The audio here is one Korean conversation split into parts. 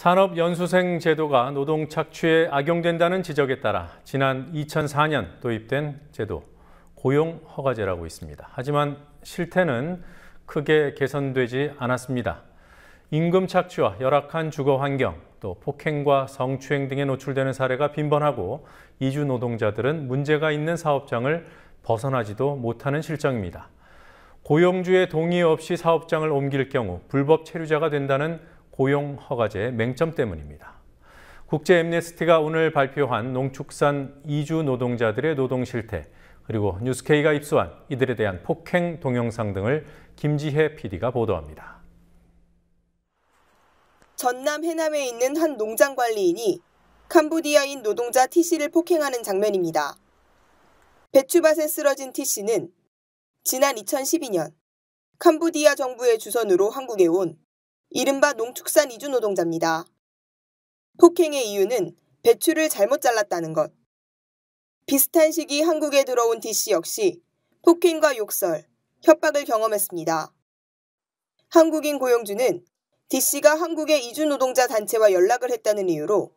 산업연수생 제도가 노동 착취에 악용된다는 지적에 따라 지난 2004년 도입된 제도 고용 허가제라고 있습니다. 하지만 실태는 크게 개선되지 않았습니다. 임금 착취와 열악한 주거 환경, 또 폭행과 성추행 등에 노출되는 사례가 빈번하고 이주 노동자들은 문제가 있는 사업장을 벗어나지도 못하는 실정입니다. 고용주의 동의 없이 사업장을 옮길 경우 불법 체류자가 된다는 고용 허가제 맹점 때문입니다. 국제 엠네스티가 오늘 발표한 농축산 이주 노동자들의 노동 실태 그리고 뉴스케이가 입수한 이들에 대한 폭행 동영상 등을 김지혜 PD가 보도합니다. 전남 해남에 있는 한 농장 관리인이 캄보디아인 노동자 T씨를 폭행하는 장면입니다. 배추밭에 쓰러진 T씨는 지난 2012년 캄보디아 정부의 주선으로 한국에 온 이른바 농축산 이주 노동자입니다. 폭행의 이유는 배추를 잘못 잘랐다는 것. 비슷한 시기 한국에 들어온 D씨 역시 폭행과 욕설, 협박을 경험했습니다. 한국인 고용주는 D씨가 한국의 이주 노동자 단체와 연락을 했다는 이유로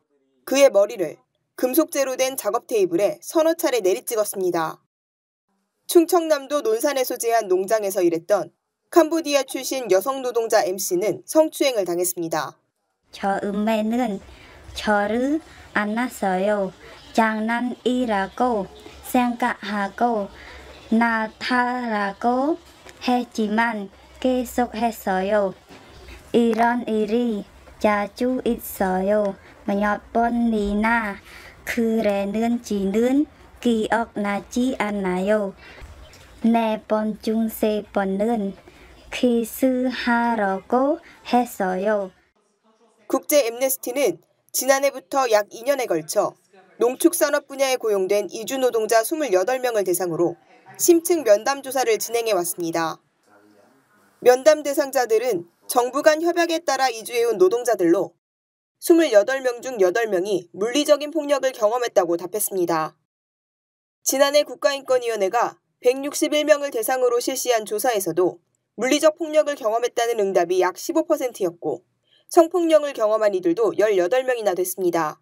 그의 머리를 금속재로 된 작업 테이블에 서너 차례 내리찍었습니다. 충청남도 논산에 소재한 농장에서 일했던 캄보디아 출신 여성 노동자 MC는 성추행을 당했습니다. 처음에는 저를 안았어요. 장난이라고 생각하고 나타라고 했지만 계속했어요. 이런 일이 자주 있어요. 몇 번이나 그랬는지는 기억나지 않아요. 네 번 중 세 번은 키스하라고 했어요. 국제 엠네스티는 지난해부터 약 2년에 걸쳐 농축산업 분야에 고용된 이주 노동자 28명을 대상으로 심층 면담 조사를 진행해 왔습니다. 면담 대상자들은 정부 간 협약에 따라 이주해온 노동자들로 28명 중 8명이 물리적인 폭력을 경험했다고 답했습니다. 지난해 국가인권위원회가 161명을 대상으로 실시한 조사에서도 물리적 폭력을 경험했다는 응답이 약 15%였고 성폭력을 경험한 이들도 18명이나 됐습니다.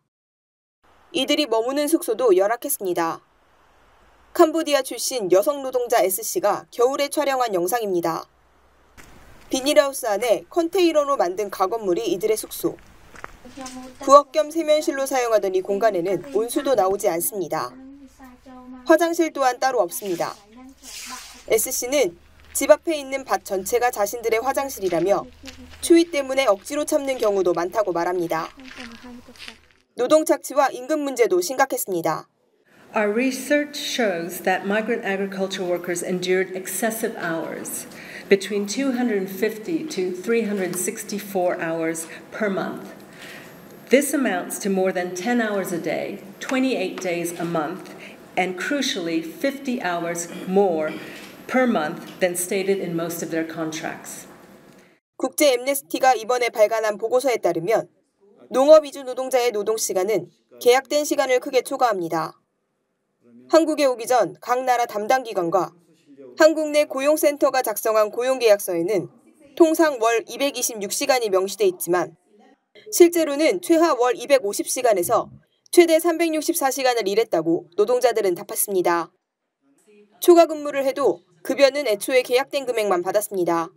이들이 머무는 숙소도 열악했습니다. 캄보디아 출신 여성 노동자 S씨가 겨울에 촬영한 영상입니다. 비닐하우스 안에 컨테이너로 만든 가건물이 이들의 숙소. 부엌 겸 세면실로 사용하던 이 공간에는 온수도 나오지 않습니다. 화장실 또한 따로 없습니다. S씨는 집 앞에 있는 밭 전체가 자신들의 화장실이라며 추위 때문에 억지로 참는 경우도 많다고 말합니다. 노동 착취와 임금 문제도 심각했습니다. Our research shows that migrant agriculture workers endured excessive hours, between 250 to 364 hours per month. This amounts to more than 10 hours a day, 28 days a month, and crucially, 50 hours more per month than stated in most of their contracts. 국제 엠네스티가 이번에 발간한 보고서에 따르면 농업 이주 노동자의 노동 시간은 계약된 시간을 크게 초과합니다. 한국에 오기 전 각 나라 담당 기관과 한국 내 고용센터가 작성한 고용계약서에는 통상 월 226시간이 명시돼 있지만 실제로는 최하 월 250시간에서 최대 364시간을 일했다고 노동자들은 답했습니다. 초과 근무를 해도 급여는 애초에 계약된 금액만 받았습니다.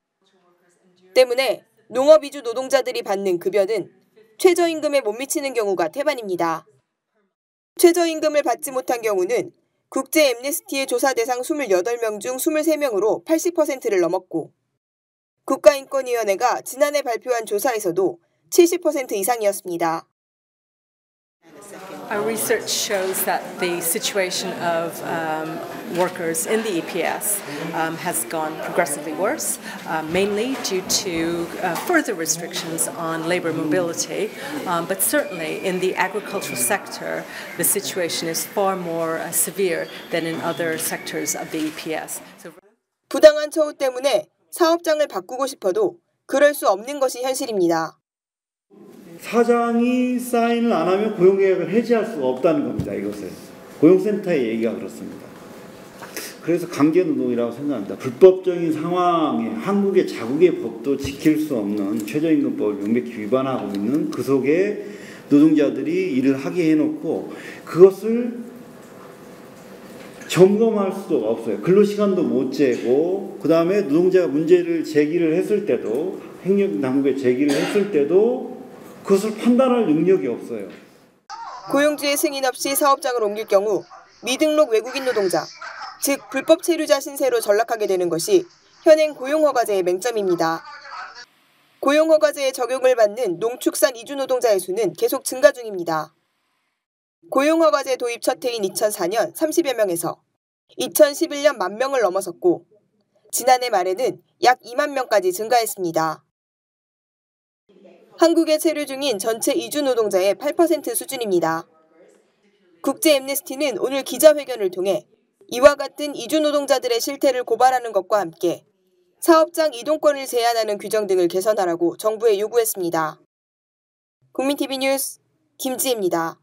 때문에 농업 이주 노동자들이 받는 급여는 최저임금에 못 미치는 경우가 태반입니다. 최저임금을 받지 못한 경우는 국제 엠네스티의 조사 대상 28명 중 23명으로 80%를 넘었고 국가인권위원회가 지난해 발표한 조사에서도 70% 이상이었습니다. Our research shows that the situation of um, workers in the EPS um, has gone progressively worse, uh, mainly due to uh, further restrictions on labor mobility. Um, but certainly in the agricultural sector, the situation is far more uh, severe than in other sectors of the EPS. So 부당한 처우 때문에 사업장을 바꾸고 싶어도 그럴 수 없는 것이 현실입니다. 사장이 사인을 안 하면 고용계약을 해지할 수가 없다는 겁니다. 이것을 고용센터의 얘기가 그렇습니다. 그래서 강제노동이라고 생각합니다. 불법적인 상황에 한국의 자국의 법도 지킬 수 없는 최저임금법을 명백히 위반하고 있는 그 속에 노동자들이 일을 하게 해놓고 그것을 점검할 수도 없어요. 근로시간도 못 재고 그 다음에 노동자가 문제를 제기를 했을 때도 행정당국에 제기를 했을 때도 그것을 판단할 능력이 없어요. 고용주의 승인 없이 사업장을 옮길 경우 미등록 외국인 노동자, 즉 불법 체류자 신세로 전락하게 되는 것이 현행 고용허가제의 맹점입니다. 고용허가제의 적용을 받는 농축산 이주 노동자의 수는 계속 증가 중입니다. 고용허가제 도입 첫 해인 2004년 30여 명에서 2011년 만 명을 넘어섰고 지난해 말에는 약 2만 명까지 증가했습니다. 한국에 체류 중인 전체 이주 노동자의 8% 수준입니다. 국제 엠네스티는 오늘 기자회견을 통해 이와 같은 이주 노동자들의 실태를 고발하는 것과 함께 사업장 이동권을 제한하는 규정 등을 개선하라고 정부에 요구했습니다. 국민TV 뉴스 김지혜입니다.